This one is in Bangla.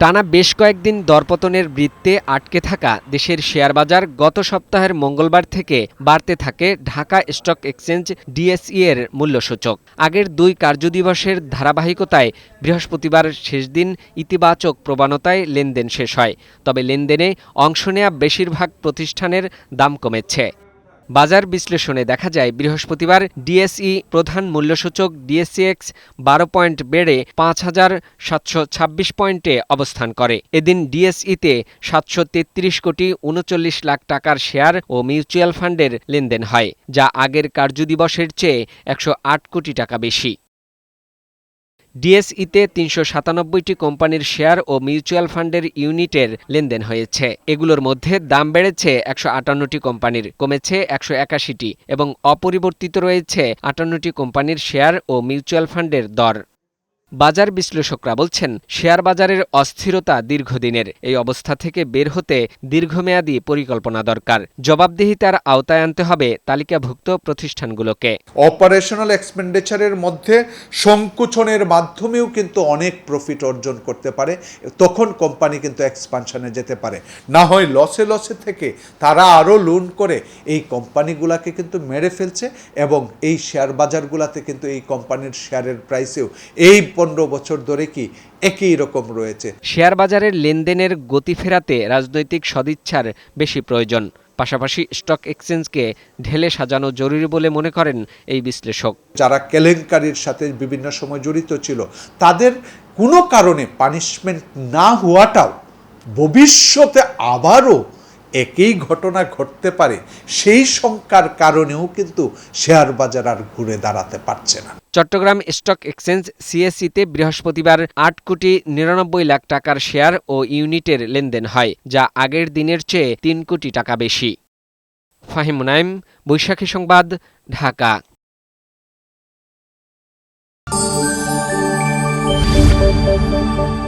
টানা বেশ কয়েকদিন দরপতনের বৃত্তে আটকে থাকা দেশের শেয়ার বাজার গত সপ্তাহের মঙ্গলবার থেকে বাড়তে থাকে ঢাকা স্টক এক্সচেঞ্জ ডিএসই এর মূল্যসূচক। আগের দুই কার্যদিবসের ধারাবাহিকতায় বৃহস্পতিবার শেষ দিন ইতিবাচক প্রবণতায় লেনদেন শেষ হয়, তবে লেনদেনে অংশ নেয়া বেশিরভাগ প্রতিষ্ঠানের দাম কমেছে। বাজার বিশ্লেষণে দেখা যায়, বৃহস্পতিবার ডিএসই প্রধান মূল্যসূচক ডিএসসিএক্স বারো পয়েন্ট বেড়ে পাঁচ হাজার সাতশো ছাব্বিশ পয়েন্টে অবস্থান করে। এদিন ডিএসইতে সাতশো তেত্রিশ কোটি উনচল্লিশ লাখ টাকার শেয়ার ও মিউচুয়াল ফান্ডের লেনদেন হয়, যা আগের কার্যদিবসের চেয়ে একশো আট কোটি টাকা বেশি। ডিএসইতে তিনশো সাতানব্বইটি কোম্পানির শেয়ার ও মিউচুয়াল ফান্ডের ইউনিটের লেনদেন হয়েছে। এগুলোর মধ্যে দাম বেড়েছে একশো আটান্নটি কোম্পানির, কমেছে একশো একাশিটি এবং অপরিবর্তিত রয়েছে আটান্নটি কোম্পানির শেয়ার ও মিউচুয়াল ফান্ডের দর। বাজার বিশ্লেষকরা বলছেন, শেয়ার বাজারের অস্থিরতা দীর্ঘদিনের। এই অবস্থা থেকে বের হতে দীর্ঘমেয়াদী পরিকল্পনা দরকার। জবাবদিহিতার আওতায় আনতে হবে তালিকাভুক্ত প্রতিষ্ঠানগুলোকে। অপারেশনাল এক্সপেন্ডিচারের মধ্যে সংকুচনের মাধ্যমেও কিন্তু অনেক প্রফিট অর্জন করতে পারে। তখন কোম্পানি কিন্তু এক্সপানশনে যেতে পারে। না হয় লসে লসে থেকে তারা আরও লোন করে এই কোম্পানিগুলোকে কিন্তু মেরে ফেলছে এবং এই শেয়ার বাজারগুলোতে কিন্তু এই কোম্পানির শেয়ারের প্রাইসেও এই পনেরো বছর ধরে কি একই রকম রয়েছে। শেয়ার বাজারের লেনদেনের গতি ফেরাতে রাজনৈতিক সদিচ্ছার বেশি প্রয়োজন। পাশাপাশি স্টক এক্সচেঞ্জকে ঢেলে সাজানো জরুরি বলে মনে করেন এই বিশ্লেষক। যারা কেলেঙ্কারির সাথে বিভিন্ন সময় জড়িত ছিল তাদের কোনো কারণে পানিশমেন্ট না হওয়াটাও ভবিষ্যতে আবারও একই ঘটনা ঘটতে পারে, সেই শঙ্কার কারণেও কিন্তু শেয়ার বাজার আর ঘুরে দাঁড়াতে পারছে না চট্টগ্রাম স্টক এক্সচেঞ্জ সিএসসিতে বৃহস্পতিবার আট কোটি নিরানব্বই লাখ টাকার শেয়ার ও ইউনিটের লেনদেন হয়, যা আগের দিনের চেয়ে তিন কোটি টাকা বেশি ফাহিম নাইম বৈশাখী সংবাদ, ঢাকা Thank you.